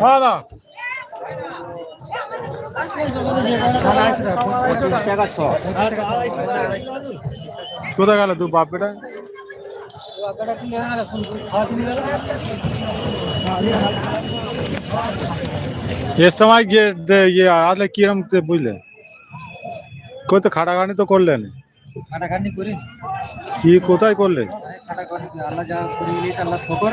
হ্যাঁ দা কোথায় গেল তুই বাপ বেটা এর সময় গিয়ে ইয়ে আসলে কিরম তে- বুঝলে? কই তো খাটাখানি তো করলেন। খাটাখাটনি করি কি কোথায় করলে? খাটাখাটনি আল্লাহ যা করে আল্লাহ শকর।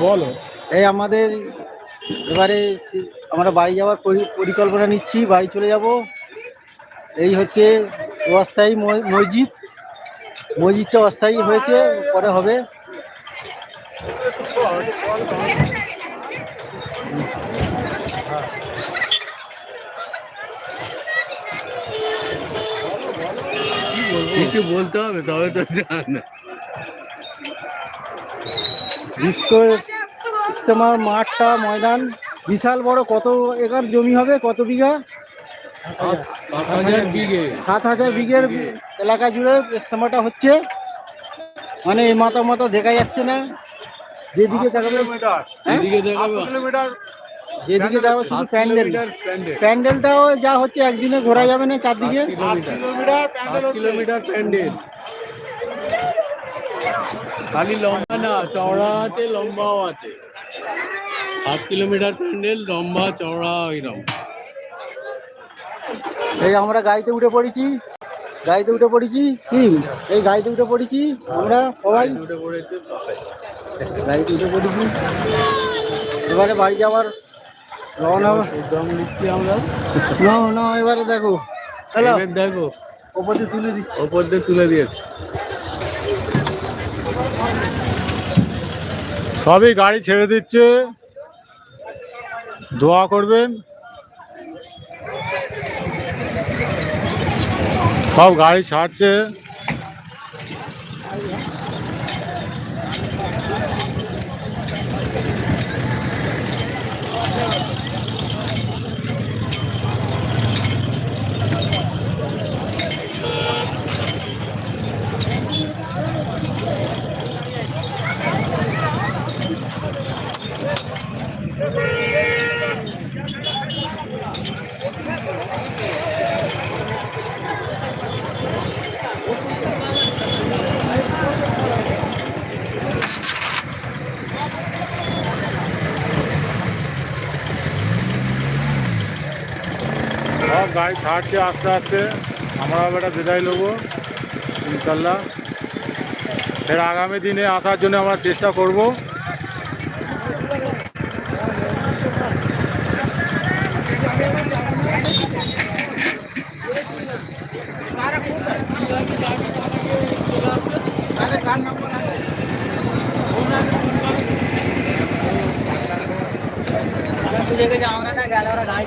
বলো এই আমাদের এবারে আমরা বাড়ি যাওয়ার পরি- পরিকল্পনা নিচ্ছি বাড়ি চলে যাব এই হচ্ছে অস্থায়ী মসজিদ। মসজিদটা অস্থায়ী হয়েছে, পরে হবে। কিছু বলতে হবে তবে তো জান। বিশ্ব ইস্তেমার মাঠটা ময়দান। বিশাল বড় কত একর জমি হবে কত বিঘা? সাত হাজার বিঘে। সাত হাজার বিঘের এলাকা জুড়ে ইস্তেমাটা হচ্ছে। মানে এই মাথা মাথা দেখা যাচ্ছে না। যেদিকে হ্যাঁ? কিলোমিটার যেদিকে যাব শুধু প্যান্ডেল। প্যান্ডেলটাও যা হচ্ছে একদিনে ঘোরা যাবে না চারদিকে। কিলোমিটার প্যান্ডেল খালি লম্বা না চওড়া আছে লম্বাও আছে। সাত কিলোমিটার প্যান্ডেল লম্বা চওড়া এরকম এই আমরা গাড়িতে উঠে পড়েছি। গাড়িতে উঠে পড়েছি। কি? এই গাড়িতে উঠে পড়েছি আমরা সবাই। উঠে পড়েছে সবাই। গাড়িতে উঠে পড়েছি। এবারে বাড়ি যাওয়ার রওনা আমরা। না না এবারে দেখো। দেখো। ওপর দিয়ে তুলে দিচ্ছি। ওপর দিয়ে তুলে দিয়েছে। সবই গাড়ি ছেড়ে দিচ্ছে। দোয়া করবেন। সব গাড়ি ছাড়ছে। সব গাড়ি ছাড়ছে আস্তে আস্তে। আমরা এটা বিদায় নেব, ইনশাল্লাহ। এর আগামী দিনে আসার জন্য আমরা চেষ্টা করব। আমরা না গেলে ওরা গাড়ি